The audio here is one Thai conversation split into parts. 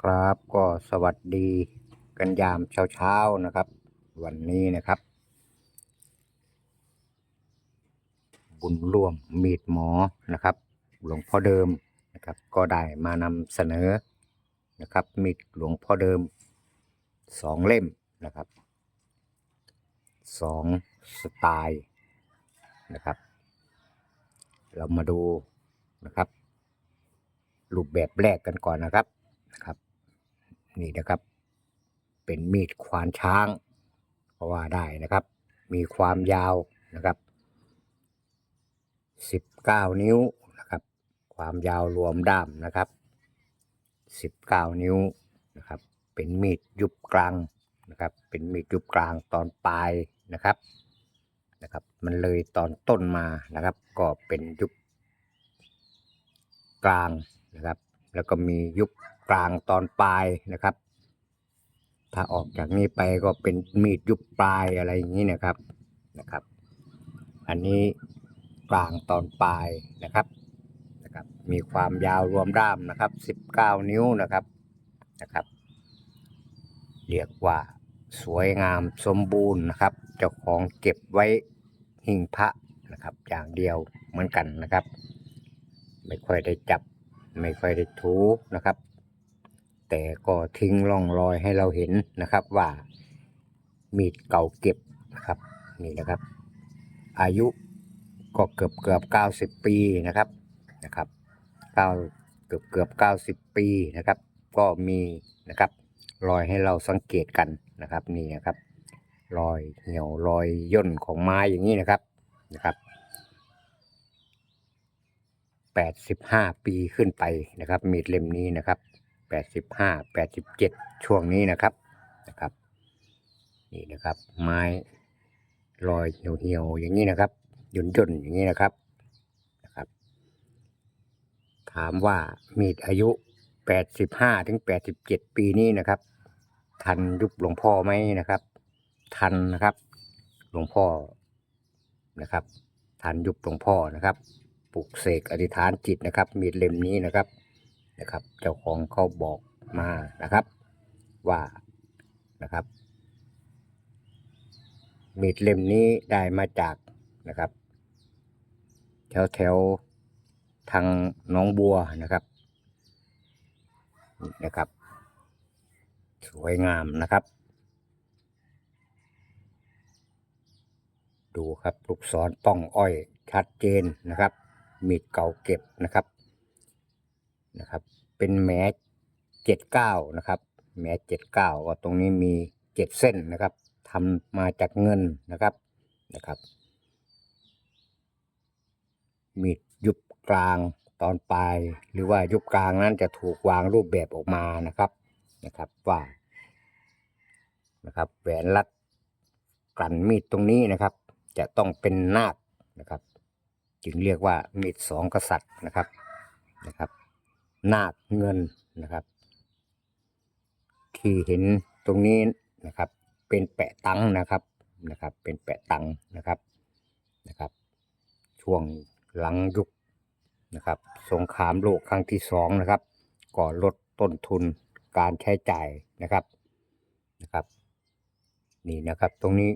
ครับก็สวัสดีกันยามเช้าๆนะครับ วันนี้นะครับ บุญร่วมมีดหมอนะครับ หลวงพ่อเดิมนะครับ ก็ได้มานำเสนอนะครับ มีดหลวงพ่อเดิมสองเล่มนะครับสองสไตล์นะครับ เรามาดูนะครับ รูปแบบแรกกันก่อนนะครับนะครับ นี่นะครับ เป็นมีดควานช้างก็ว่าได้นะครับ มีความยาวนะครับ 19 นิ้วนะครับ ความยาวรวมด้ามนะครับ 19 นิ้วนะครับ เป็นมีดยุบกลางนะครับ เป็นมีดยุบกลางตอนปลายนะครับนะครับ มันเลยตอนต้นมานะครับ ก็เป็นยุบกลางนะครับ แล้วก็มียุบ กลางตอนปลายนะครับ ถ้าออกจากนี้ไปก็เป็นมีดยุบปลายอะไรอย่างนี้นะครับนะครับ อันนี้กลางตอนปลายนะครับนะครับ มีความยาวรวมด้ามนะครับ 19 นิ้วนะครับนะครับ เรียกว่าสวยงามสมบูรณ์นะครับ เจ้าของเก็บไว้หิ้งพระนะครับ อย่างเดียวเหมือนกันนะครับ ไม่ค่อยได้จับไม่ค่อยได้ถูนะครับ แต่ก็ทิ้งร่องรอยให้เราเห็นนะครับว่ามีดเก่าเก็บนะครับนี่นะครับ อายุก็เกือบเกือบเก้าสิบปีนะครับนะครับเก้าเกือบเกือบเก้าสิบปีนะครับ ก็มีนะครับรอยให้เราสังเกตกันนะครับนี่นะครับรอยเหี่ยวรอยย่นของไม้อย่างนี้นะครับนะครับ85ปีขึ้นไปนะครับมีดเล่มนี้นะครับ 85 87ช่วงนี้นะครับนะครับ นี่นะครับ ไม้รอยเหี่ยวๆอย่างนี้นะครับหย่นย่นๆอย่างนี้นะครับนะครับ ถามว่ามีดอายุ85ถึง87ปีนี้นะครับ ทันยุคหลวงพ่อไหมนะครับ ทันนะครับ หลวงพ่อนะครับทันยุคหลวงพ่อนะครับปลุกเสกอธิษฐานจิตนะครับ มีดเล่มนี้นะครับ นะครับ เจ้าของเขาบอกมานะครับ ว่านะครับมีดเล่มนี้ได้มาจากนะครับ แถวแถวทางน้องบัวนะครับนะครับ สวยงามนะครับ ดูครับลูกศรป้องอ้อยชัดเจนนะครับ มีดเก่าเก็บนะครับ นะครับ เป็นแหมเจ็ดเก้านะครับแหมเจ็ดเก้าก็ตรงนี้มีเจ็ดเส้นนะครับทำมาจากเงินนะครับนะครับ มีดยุบกลางตอนปลายหรือว่ายุบกลางนั้นจะถูกวางรูปแบบออกมานะครับนะครับว่านะครับแหวนรัดกลั่นมีดตรงนี้นะครับ จะต้องเป็นนาคนะครับ จึงเรียกว่ามีดสองกษัตริย์นะครับนะครับ นาคเงินนะครับ ที่เห็นตรงนี้นะครับ เป็นแปะตังนะครับนะครับ เป็นแปะตังนะครับนะครับ ช่วงหลังยุคนะครับ สงครามโลกครั้งที่สองนะครับก็ลดต้นทุนการใช้จ่ายนะครับนะครับ นี่นะครับ ตรงนี้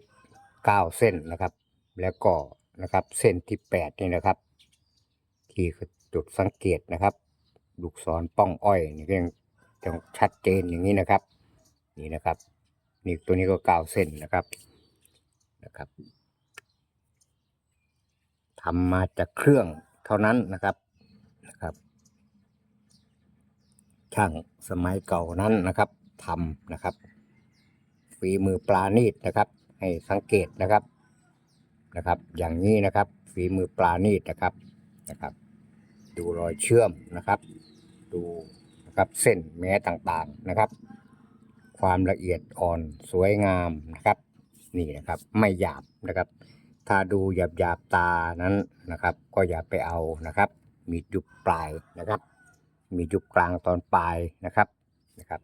เก้าเส้นนะครับ แล้วก็นะครับ เส้นที่แปดนี่นะครับ ที่คือจุดสังเกตนะครับ ลูกศรป้องอ้อยนี่ก็ยังยังชัดเจนอย่างนี้นะครับ นี่นะครับ นี่ตัวนี้ก็ก้าเส้นนะครับนะครับทำมาจากเครื่องเท่านั้นนะครับนะครับช่างสมัยเก่านั้นนะครับทำนะครับฝีมือปลาณีตนะครับ ให้สังเกตนะครับนะครับ อย่างนี้นะครับฝีมือปลาณีตนะครับนะครับ ดูรอยเชื่อมนะครับ ดูนะครับเส้นแม้ต่างๆนะครับ ความละเอียดอ่อนสวยงามนะครับ นี่นะครับไม่หยาบนะครับ ถ้าดูหยาบหยาบตานั้นนะครับ ก็อย่าไปเอานะครับ มียุบปลายนะครับ มียุบกลางตอนปลายนะครับนะครับ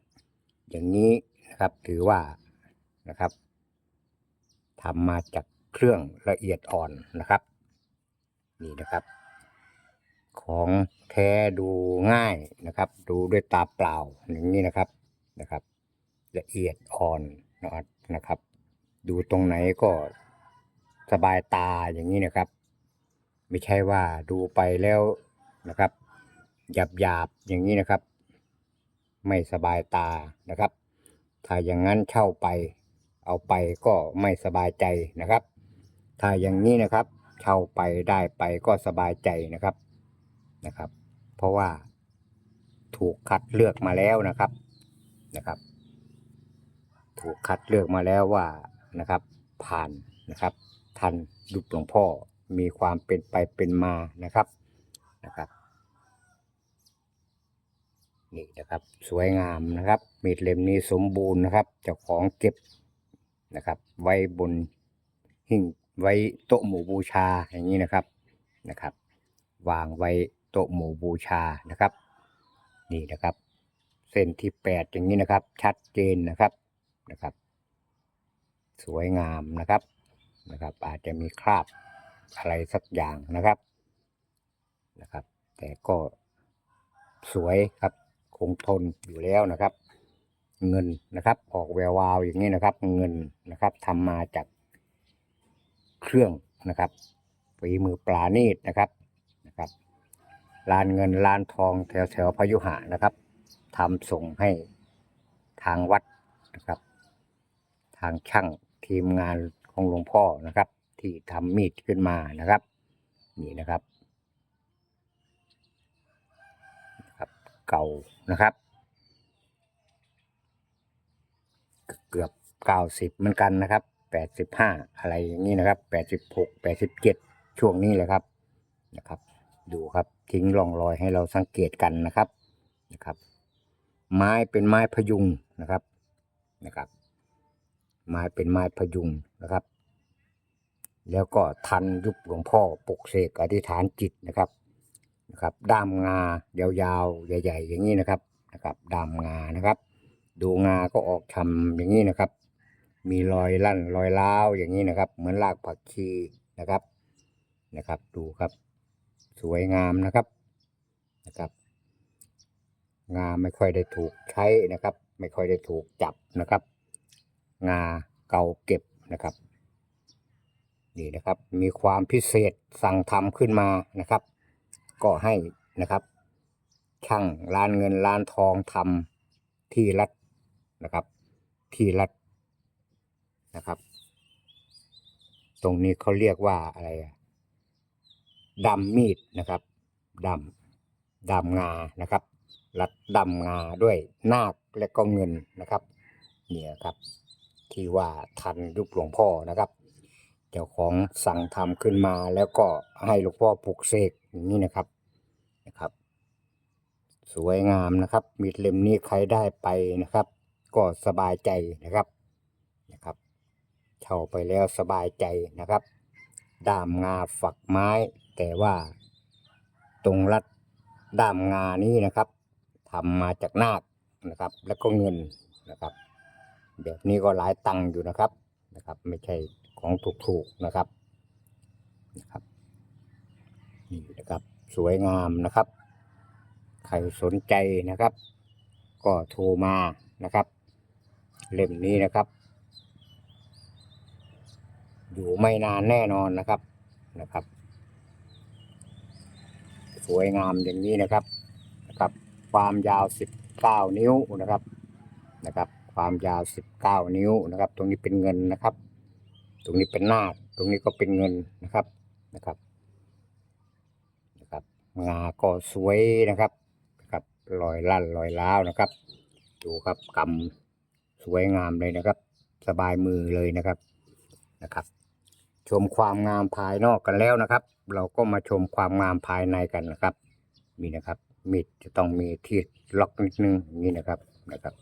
อย่างนี้นะครับถือว่านะครับทำมาจากเครื่องละเอียดอ่อนนะครับ นี่นะครับ ของแท้ดูง่ายนะครับ ดูด้วยตาเปล่าอย่างนี้นะครับนะครับ ละเอียดอ่อนนะครับนะครับ ดูตรงไหนก็สบายตาอย่างนี้นะครับ ไม่ใช่ว่าดูไปแล้วนะครับหยาบหยาบอย่างนี้นะครับ ไม่สบายตานะครับ ถ้าอย่างนั้นเช่าไป เอาไปก็ไม่สบายใจนะครับ ถ้าอย่างนี้นะครับ เช่าไปได้ไปก็สบายใจนะครับ นะครับ เพราะว่าถูกคัดเลือกมาแล้วนะครับนะครับ ถูกคัดเลือกมาแล้วว่านะครับ ผ่านนะครับ ทันรูปหลวงพ่อมีความเป็นไปเป็นมานะครับนะครับนี่นะครับสวยงามนะครับมีดเล่มนี้สมบูรณ์นะครับเจ้าของเก็บนะครับ ไว้บนหิ้งไว้โต๊ะหมู่บูชาอย่างนี้นะครับนะครับ วางไว้ โต๊ะหมู่บูชานะครับ นี่นะครับ เส้นที่แปดอย่างนี้นะครับ ชัดเจนนะครับนะครับ สวยงามนะครับนะครับ อาจจะมีคราบอะไรสักอย่างนะครับนะครับ แต่ก็สวยครับคงทนอยู่แล้วนะครับ เงินนะครับ ออกแวววาวอย่างนี้นะครับ เงินนะครับทำมาจากเครื่องนะครับฝีมือปลาณีตนะครับนะครับ ลานเงินลานทองแถวแถวพยุหะนะครับทำส่งให้ทางวัดนะครับ ทางช่างทีมงานของหลวงพ่อนะครับ ที่ทำมีดขึ้นมานะครับ นี่นะครับครับเก่านะครับ เกือบเก้าสิบเหมือนกันนะครับแปดสิบห้าอะไรอย่างนี้นะครับแปดสิบหกแปดสิบเจ็ดช่วงนี้เลยครับนะครับ ดูครับทิ้งร่องรอยให้เราสังเกตกันนะครับนะครับ ไม้เป็นไม้พยุงนะครับนะครับ ไม้เป็นไม้พยุงนะครับ แล้วก็ทันยุบหลวงพ่อปกเสกอธิษฐานจิตนะครับนะครับ ด้ามงายาวๆใหญ่ ๆ อย่างนี้นะครับนะครับ ด้ามงานะครับ ดูงาก็ออกทำอย่างนี้นะครับ มีรอยลั่นรอยล้าวอย่างนี้นะครับ เหมือนรากผักชีนะครับนะครับ ดูครับ สวยงามนะครับนะครับ งาไม่ค่อยได้ถูกใช้นะครับ ไม่ค่อยได้ถูกจับนะครับ งาเก่าเก็บนะครับนี่นะครับ มีความพิเศษสั่งทำขึ้นมานะครับ ก็ให้นะครับ ช่างร้านเงินร้านทองทำที่รัดนะครับ ที่รัดนะครับ ตรงนี้เขาเรียกว่าอะไรอะ ดำมีดนะครับดำดำงานะครับรัดดำงาด้วยนาคและก็เงินนะครับ เนี่ยครับ ที่ว่าทันรูปหลวงพ่อนะครับเจ้าของสั่งทำขึ้นมาแล้วก็ให้หลวงพ่อปลุกเสกอย่างนี้นะครับนะครับ สวยงามนะครับ มีดเล่มนี้ใครได้ไปนะครับ ก็สบายใจนะครับนะครับเช่าไปแล้วสบายใจนะครับ ดามงาฝักไม้ แต่ว่าตรงรัดด้ามงานี้นะครับทำมาจากนาคนะครับ แล้วก็เงินนะครับ แบบนี้ก็หลายตังค์อยู่นะครับนะครับ ไม่ใช่ของถูกๆนะครับนะครับนี่นะครับสวยงามนะครับ ใครสนใจนะครับ ก็โทรมานะครับ เล่มนี้นะครับ อยู่ไม่นานแน่นอนนะครับนะครับ สวยงามอย่างนี้นะครับนะครับ ความยาว 19 นิ้วนะครับนะครับ ความยาว 19 นิ้วนะครับ ตรงนี้เป็นเงินนะครับ ตรงนี้เป็นนาคตรงนี้ก็เป็นเงินนะครับนะครับนะครับงาก็สวยนะครับนะครับรอยลั่นรอยล้าวนะครับดูครับกำสวยงามเลยนะครับ สบายมือเลยนะครับนะครับ ชมความงามภายนอกกันแล้วนะครับ เราก็มาชมความงามภายในกันนะครับมีนะครับมีดจะต้องมีที่ล็อกนิดนึงอย่างนี้นะครับนะครับ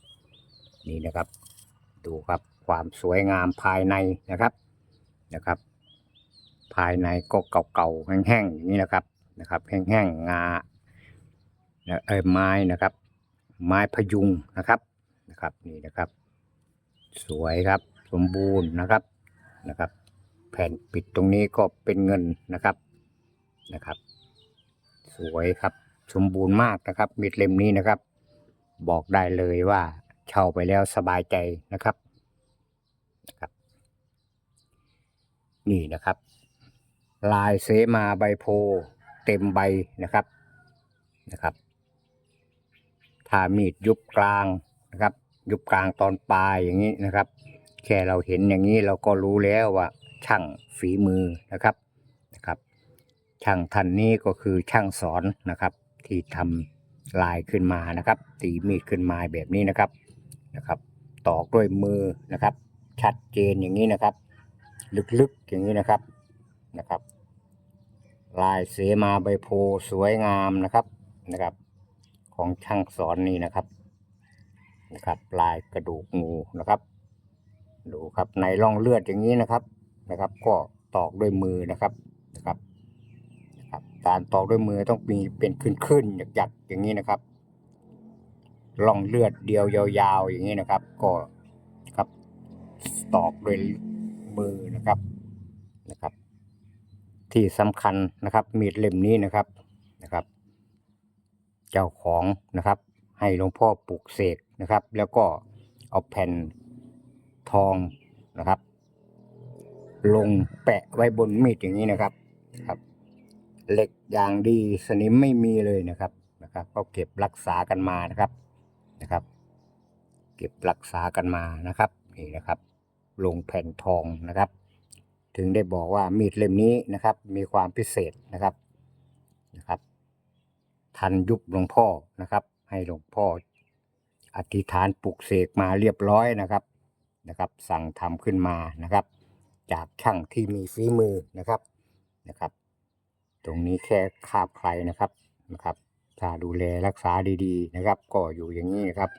นี่นะครับ ดูครับความสวยงามภายในนะครับนะครับ ภายในก็เก่าๆแห้งๆอย่างนี้นะครับนะครับ แห้งๆงาเออไม้นะครับ ไม้พยุงนะครับนะครับนี่นะครับ สวยครับสมบูรณ์นะครับนะครับ แผ่นปิดตรงนี้ก็เป็นเงินนะครับนะครับ สวยครับสมบูรณ์มากนะครับมีดเล่มนี้นะครับ บอกได้เลยว่าเช่าไปแล้วสบายใจนะครับนะครับ นี่นะครับ ลายเสมาใบโพเต็มใบนะครับนะครับถ้ามีดยุบกลางนะครับ ยุบกลางตอนปลายอย่างนี้นะครับ แค่เราเห็นอย่างนี้เราก็รู้แล้วว่า ช่างฝีมือนะครับนะครับช่างท่านนี้ก็คือช่างสอนนะครับ ที่ทำลายขึ้นมานะครับ ตีมีดขึ้นมาแบบนี้นะครับนะครับตอกด้วยมือนะครับ ชัดเจนอย่างนี้นะครับ ลึกๆอย่างนี้นะครับนะครับ ลายเสมาใบโพสวยงามนะครับนะครับ ของช่างสอนนี่นะครับนะครับ ลายกระดูกงูนะครับ ดูครับในร่องเลือดอย่างนี้นะครับ นะครับ ก็ตอกด้วยมือนะครับนะครับนะครับ การตอกด้วยมือต้องมีเป็นขึ้นๆหยักๆอย่างนี้นะครับร่องเลือดเดียวยาวๆอย่างนี้นะครับ ก็ครับตอกด้วยมือนะครับนะครับ ที่สำคัญนะครับ มีดเล่มนี้นะครับนะครับ เจ้าของนะครับ ให้หลวงพ่อปลูกเสกนะครับ แล้วก็เอาแผ่นทองนะครับ ลงแปะไว้บนมีดอย่างนี้นะครับครับเหล็กอย่างดีสนิมไม่มีเลยนะครับนะครับ ก็เก็บรักษากันมานะครับนะครับ เก็บรักษากันมานะครับนี่นะครับ ลงแผ่นทองนะครับ ถึงได้บอกว่ามีดเล่มนี้นะครับ มีความพิเศษนะครับนะครับ ทันยุบหลวงพ่อนะครับ ให้หลวงพ่ออธิษฐานปลุกเสกมาเรียบร้อยนะครับนะครับ สั่งทำขึ้นมานะครับ จากช่างที่มีฝีมือนะครับนะครับ ตรงนี้แค่คาบใครนะครับนะครับถ้าดูแลรักษาดีๆนะครับ ก็อยู่อย่างนี้นะครับ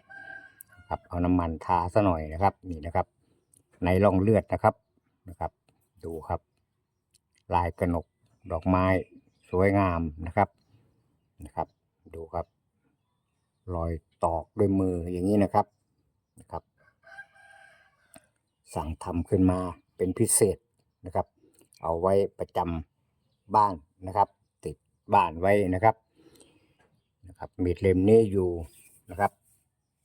ครับเอาน้ำมันทาซะหน่อยนะครับ นี่นะครับ ในร่องเลือดนะครับนะครับ ดูครับ ลายกระหนกดอกไม้สวยงามนะครับนะครับ ดูครับ รอยตอกด้วยมืออย่างนี้นะครับนะครับ สั่งทำขึ้นมา เป็นพิเศษนะครับ เอาไว้ประจำบ้านนะครับ ติดบ้านไว้นะครับนะครับมีดเล่มนี้อยู่นะครับ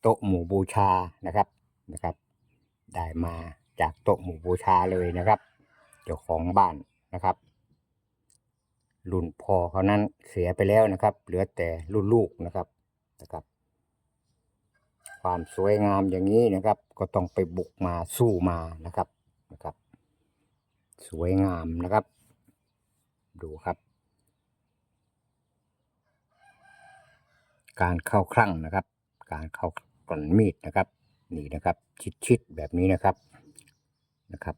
โต๊ะหมู่บูชานะครับนะครับ ได้มาจากโต๊ะหมู่บูชาเลยนะครับ เจ้าของบ้านนะครับรุ่นพ่อเขานั้นเสียไปแล้วนะครับ เหลือแต่รุ่นลูกนะครับนะครับ ความสวยงามอย่างนี้นะครับ ก็ต้องไปบุกมาสู้มานะครับนะครับ สวยงามนะครับ ดูครับ การเข้าคลั่งนะครับ การเข้ากล่อนมีดนะครับ นี่นะครับ ชิดๆแบบนี้นะครับนะครับ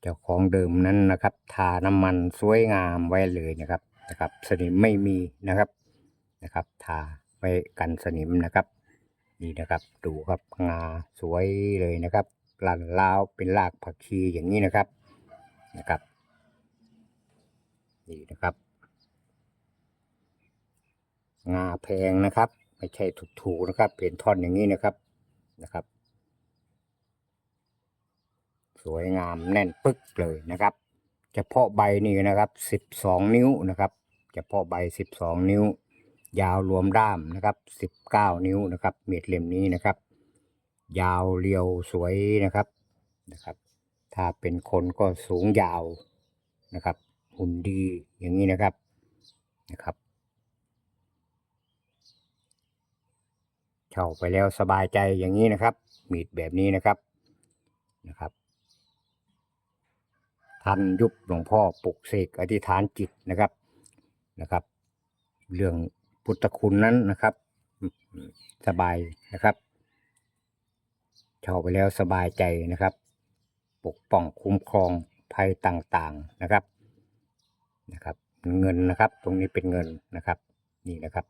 เจ้าของเดิมนั้นนะครับ ทาน้ำมันสวยงามไว้เลยนะครับนะครับ สนิมไม่มีนะครับนะครับ ทาไว้กันสนิมนะครับ นี่นะครับ ดูครับงาสวยเลยนะครับ กลั่นลาวเป็นรากผักชีอย่างนี้นะครับนะครับนี่นะครับ งาแพงนะครับ ไม่ใช่ถูกๆนะครับเป็นท่อนอย่างนี้นะครับนะครับ สวยงามแน่นปึ๊กเลยนะครับเฉพาะใบนี่นะครับสิบสองนิ้วนะครับเฉพาะใบสิบสองนิ้ว ยาวรวมด้ามนะครับสิบเก้านิ้วนะครับเม็ดเล่มนี้นะครับ ยาวเรียวสวยนะครับนะครับ ถ้าเป็นคนก็สูงยาวนะครับหุ่นดีอย่างนี้นะครับนะครับเช่าไปแล้วสบายใจอย่างนี้นะครับ มีดแบบนี้นะครับนะครับท่านยุบหลวงพ่อปลุกเสกอธิษฐานจิตนะครับนะครับ เรื่องพุทธคุณนั้นนะครับ สบายนะครับ เช่าไปแล้วสบายใจนะครับ ปกป้องคุ้มครองภัยต่างๆนะครับนะครับ เงินนะครับ ตรงนี้เป็นเงินนะครับ นี่นะครับ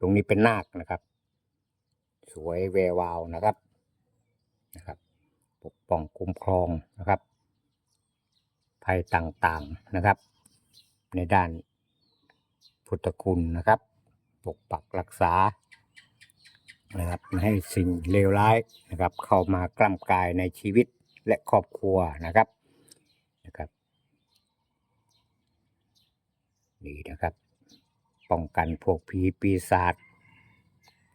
ตรงนี้เป็นนาคนะครับ สวยแวววาวนะครับนะครับ ปกป้องคุ้มครองนะครับ ภัยต่างๆนะครับ ในด้านพุทธคุณนะครับ ปกปักรักษา นะครับไม่ให้สิ่งเลวร้ายนะครับ เข้ามากล้ำกายในชีวิตและครอบครัวนะครับนะครับนี่นะครับ ป้องกันพวกผีปีศาจ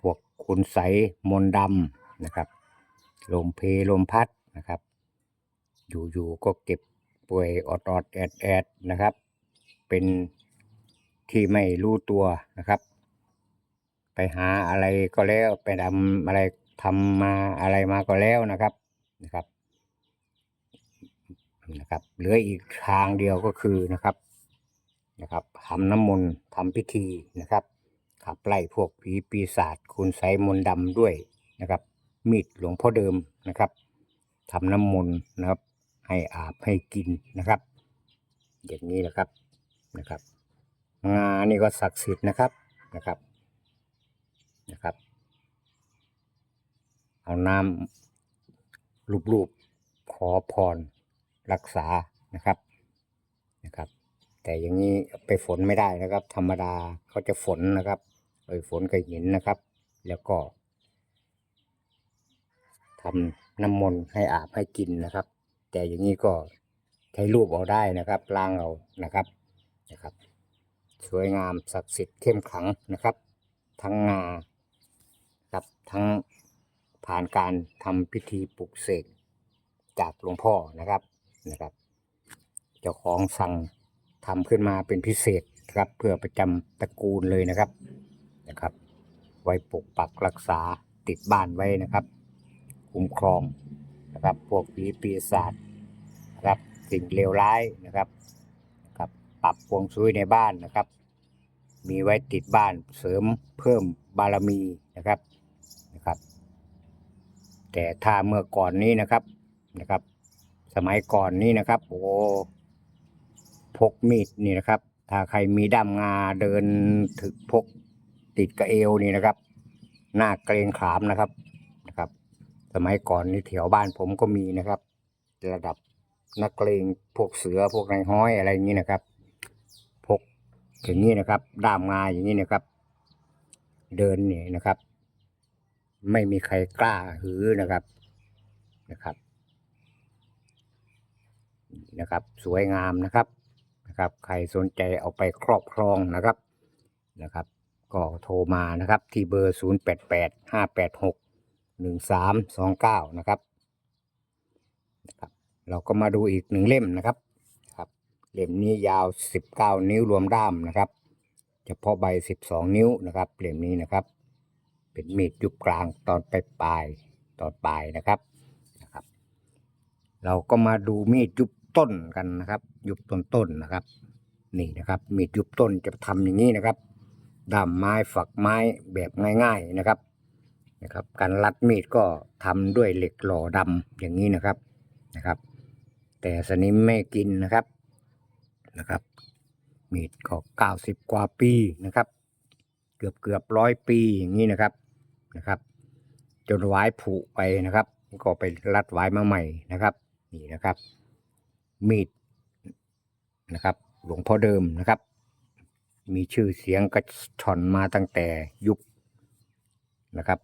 พวกคุณไสมนดำนะครับ ลมเพลลมพัดนะครับ อยู่ๆก็เก็บป่วยออดๆแอดๆนะครับ เป็นที่ไม่รู้ตัวนะครับ ไปหาอะไรก็แล้วไปทำอะไรทำมาอะไรมาก็แล้วนะครับนะครับนะครับเหลืออีกทางเดียวก็คือนะครับนะครับทำน้ำมนต์ทำพิธีนะครับขับไล่พวกผีปีศาจคุณไสยมนต์ดำด้วยนะครับ มีดหลวงพ่อเดิมนะครับทำน้ำมนต์นะครับ ให้อาบให้กินนะครับ อย่างนี้แหละครับนะครับ งานี่ก็ศักดิ์สิทธิ์นะครับนะครับ นะครับ เอาน้ำลูบๆขอพรรักษานะครับนะครับ แต่อย่างนี้ไปฝนไม่ได้นะครับ ธรรมดาเขาจะฝนนะครับไปฝนกับหินนะครับ แล้วก็ทำน้ำมนต์ให้อาบให้กินนะครับ แต่อย่างนี้ก็ใช้รูปเอาได้นะครับล้างเอานะครับนะครับ สวยงามศักดิ์สิทธิ์เข้มขังนะครับ ทั้งงา ครับทั้งผ่านการทำพิธีปลุกเสกจากหลวงพ่อนะครับนะครับ เจ้าของสั่งทำขึ้นมาเป็นพิเศษครับเพื่อประจำตระกูลเลยนะครับนะครับ ไว้ปกปักรักษาติดบ้านไว้นะครับคุ้มครองนะครับ พวกผีปีศาจนะครับสิ่งเลวร้ายนะครับนะครับปรับพวงซุยในบ้านนะครับ มีไว้ติดบ้านเสริมเพิ่มบารมีนะครับ นะครับ แต่ถ้าเมื่อก่อนนี้นะครับนะครับ สมัยก่อนนี้นะครับ โอ้พกมีดนี่นะครับ ถ้าใครมีด้ามงาเดินถึกพกติดกระเอวนี่นะครับ หน้าเกรงขามนะครับนะครับ สมัยก่อนนี่แถวบ้านผมก็มีนะครับ ระดับนักเลงพวกเสือพวกนายห้อยอะไรอย่างนี้นะครับ พกอย่างนี้นะครับ ด้ามงาอย่างนี้นะครับ เดินนี่นะครับ ไม่มีใครกล้าหือนะครับนะครับนะครับ สวยงามนะครับนะครับ ใครสนใจเอาไปครอบครองนะครับนะครับ ก็โทรมานะครับ ที่เบอร์ 0 8 8 5 8 6 1 3 2 9 นะครับนะครับ เราก็มาดูอีกหนึ่งเล่มนะครับครับ เล่มนี้ยาว 19 นิ้วรวมด้ามนะครับ เฉพาะใบ 12 นิ้วนะครับเล่มนี้นะครับ เป็นมีดยุบกลางตอนปลายปลายตอนปลายนะครับนะครับ เราก็มาดูมีดยุบต้นกันนะครับ ยุบต้นต้นนะครับ นี่นะครับ มีดยุบต้นจะทำอย่างนี้นะครับด้ามไม้ฝักไม้แบบง่าย ๆนะครับนะครับ การรัดมีดก็ทำด้วยเหล็กหล่อดำอย่างนี้นะครับนะครับ แต่สนิมไม่กินนะครับนะครับ มีดก็เก้าสิบกว่าปีนะครับ เกือบเกือบร้อยปีอย่างนี้นะครับ นะครับ จนวายผุไปนะครับ ก็ไปรัดวายมาใหม่นะครับ นี่นะครับ มีดนะครับ หลวงพ่อเดิมนะครับ มีชื่อเสียงกระชอนมาตั้งแต่ยุคนะครับ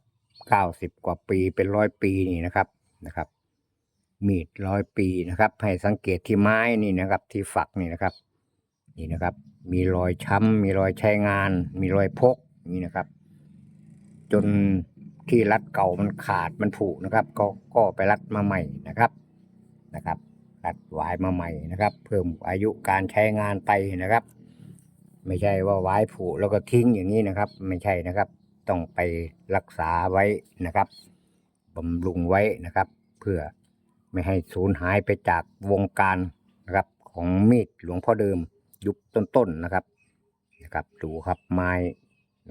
เก้าสิบกว่าปีเป็นร้อยปีนี่นะครับนะครับ มีดร้อยปีนะครับ ให้สังเกตที่ไม้นี่นะครับ ที่ฝักนี่นะครับ นี่นะครับ มีรอยช้ำมีรอยใช้งาน มีรอยพกนี่นะครับ จนที่รัดเก่ามันขาดมันผุนะครับ ก็ก็ไปรัดมาใหม่นะครับนะครับ รัดวายมาใหม่นะครับ เพิ่มอายุการใช้งานไปนะครับ ไม่ใช่ว่าวายผุแล้วก็ทิ้งอย่างนี้นะครับ ไม่ใช่นะครับ ต้องไปรักษาไว้นะครับบำรุงไว้นะครับ เพื่อไม่ให้สูญหายไปจากวงการนะครับ ของมีดหลวงพ่อเดิมยุคต้นๆนะครับนะครับ ดูครับไม้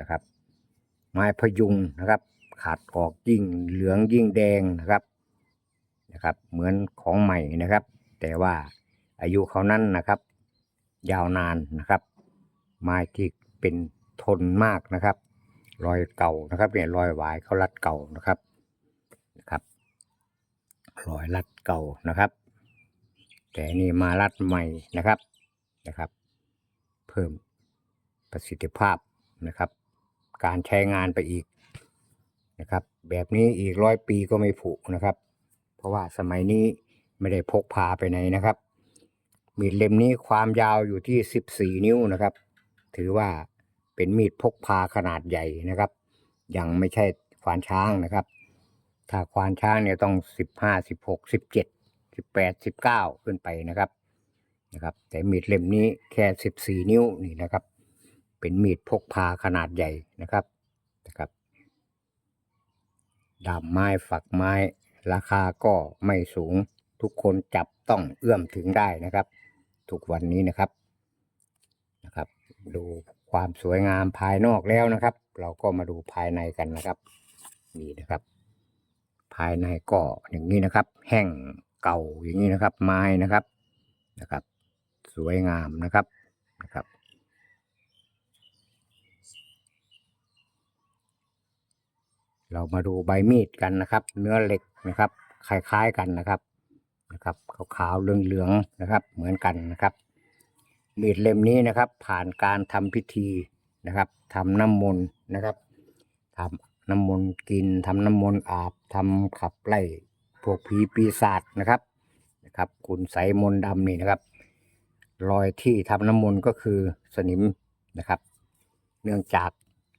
นะครับ ไม้พยุงนะครับ ขาดออกยิ่งเหลืองยิ่งแดงนะครับนะครับ เหมือนของใหม่นะครับ แต่ว่าอายุเขานั้นนะครับ ยาวนานนะครับ ไม้ที่เป็นทนมากนะครับ รอยเก่านะครับเนี่ยรอยหวายเขารัดเก่านะครับนะครับรอยรัดเก่านะครับ แต่นี่มารัดใหม่นะครับนะครับ เพิ่มประสิทธิภาพนะครับ การใช้งานไปอีกนะครับ แบบนี้อีกร้อยปีก็ไม่ผุนะครับ เพราะว่าสมัยนี้ไม่ได้พกพาไปไหนนะครับ มีดเล่มนี้ความยาวอยู่ที่14นิ้วนะครับ ถือว่าเป็นมีดพกพาขนาดใหญ่นะครับ ยังไม่ใช่ควานช้างนะครับ ถ้าควานช้างเนี่ยต้องสิบห้าสิบหกสิบเจ็ดสิบแปดสิบเก้าขึ้นไปนะครับนะครับ แต่มีดเล่มนี้แค่สิบสี่นิ้วนี่นะครับ เป็นมีดพกพาขนาดใหญ่นะครับนะครับดาบไม้ฝักไม้ ราคาก็ไม่สูงทุกคนจับต้องเอื้อมถึงได้นะครับ ทุกวันนี้นะครับนะครับ ดูความสวยงามภายนอกแล้วนะครับ เราก็มาดูภายในกันนะครับนี่นะครับ ภายในก็อย่างนี้นะครับ แห้งเก่าอย่างนี้นะครับ ไม้นะครับนะครับ สวยงามนะครับนะครับ เรามาดูใบมีดกันนะครับ เนื้อเหล็กนะครับคล้ายๆกันนะครับนะครับขาวๆเหลืองๆนะครับ เหมือนกันนะครับ มีดเล่มนี้นะครับ ผ่านการทำพิธีนะครับทำน้ำมนต์นะครับทำน้ำมนต์กินทำน้ำมนต์อาบทำขับไล่พวกผีปีศาจนะครับนะครับคุณใสมนต์ดำนี่นะครับ รอยที่ทำน้ำมนต์ก็คือสนิมนะครับ เนื่องจาก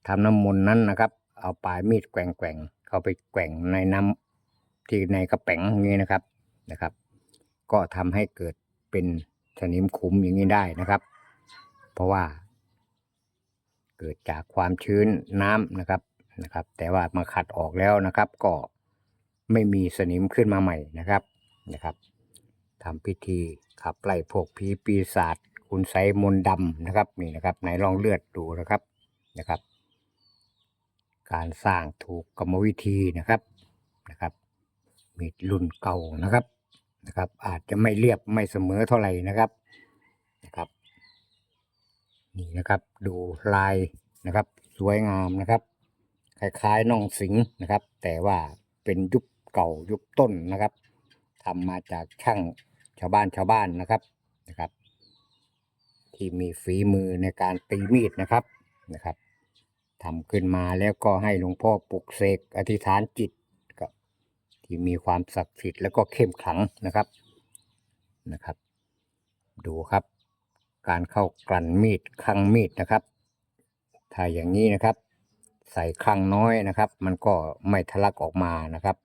ทำน้ำมนต์นั้นนะครับ เอาปลายมีดแกว่งๆเข้าไปแกว่งในน้ำที่ในกระแป๋งอย่างนี้นะครับนะครับ ก็ทำให้เกิดเป็นสนิมขุมอย่างนี้ได้นะครับ เพราะว่า เกิดจากความชื้นน้ำนะครับนะครับ แต่ว่ามาขัดออกแล้วนะครับ ก็ไม่มีสนิมขึ้นมาใหม่นะครับนะครับทำพิธีขับไล่พวกผีปีศาจคุณไสมนดำนะครับนี่นะครับไหนลองเลือดดูนะครับนะครับ การสร้างถูกกรรมวิธีนะครับนะครับ มีดรุ่นเก่านะครับนะครับ อาจจะไม่เรียบไม่เสมอเท่าไหร่นะครับนะครับ นี่นะครับดูลายนะครับ สวยงามนะครับ คล้ายๆน่องสิงนะครับ แต่ว่าเป็นยุคเก่ายุคต้นนะครับทำมาจากช่างชาวบ้านชาวบ้านนะครับนะครับ ที่มีฝีมือในการตีมีดนะครับนะครับ ทำขึ้นมาแล้วก็ให้หลวงพ่อปลุกเสกอธิษฐานจิตก็ที่มีความศักดิ์สิทธิ์แล้วก็เข้มขลังนะครับนะครับ ดูครับ การเข้ากลั่นมีดคลังมีดนะครับถ้าอย่างนี้นะครับ ใส่คลังน้อยนะครับ มันก็ไม่ทะลักออกมานะครับ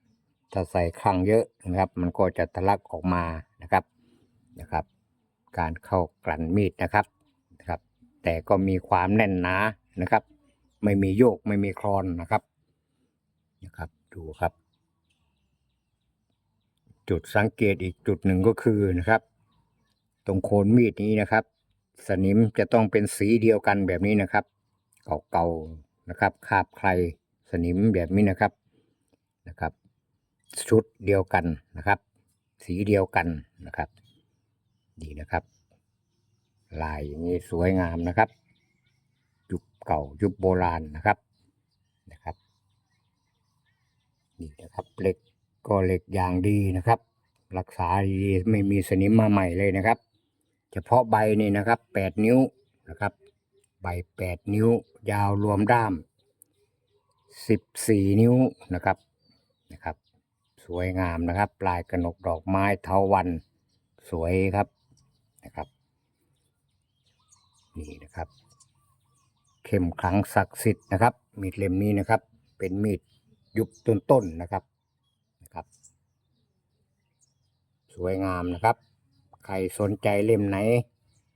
ถ้าใส่คลังเยอะนะครับ มันก็จะทะลักออกมานะครับนะครับ การเข้ากลั่นมีดนะครับนะครับ แต่ก็มีความแน่นหนานะครับ ไม่มีโยกไม่มีคลอนนะครับนะครับ ดูครับ จุดสังเกตอีกจุดหนึ่งก็คือนะครับ ตรงโคนมีดนี้นะครับ สนิมจะต้องเป็นสีเดียวกันแบบนี้นะครับ เก่าๆนะครับคาบใครสนิมแบบนี้นะครับนะครับ ชุดเดียวกันนะครับ สีเดียวกันนะครับดีนะครับ ลายอย่างนี้สวยงามนะครับ เก่ายุคโบราณนะครับนะครับนี่นะครับเหล็กก็เหล็กอย่างดีนะครับ รักษาดีไม่มีสนิมมาใหม่เลยนะครับ เฉพาะใบนี่นะครับแปดนิ้วนะครับ ใบแปดนิ้วยาวรวมด้ามสิบสี่นิ้วนะครับนะครับ สวยงามนะครับ ปลายกระหนกดอกไม้เทาวันสวยครับนะครับ นี่นะครับ เข้มขลังศักดิ์สิทธิ์นะครับ มีดเล่มนี้นะครับ เป็นมีดยุคต้นๆนะครับนะครับ สวยงามนะครับ ใครสนใจเล่มไหน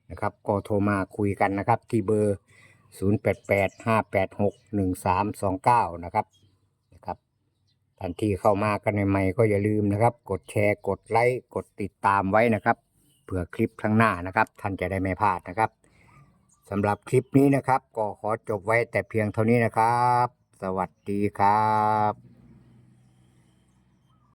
นะครับ ก็โทรมาคุยกันนะครับ ที่เบอร์ 0885861329 นะครับนะครับทันทีเข้ามากันใหม่ๆก็อย่าลืมนะครับ กดแชร์กดไลค์กดติดตามไว้นะครับเผื่อคลิปข้างหน้านะครับ ท่านจะได้ไม่พลาดนะครับ สำหรับคลิปนี้นะครับ ก็ขอจบไว้แต่เพียงเท่านี้นะครับ สวัสดีครับ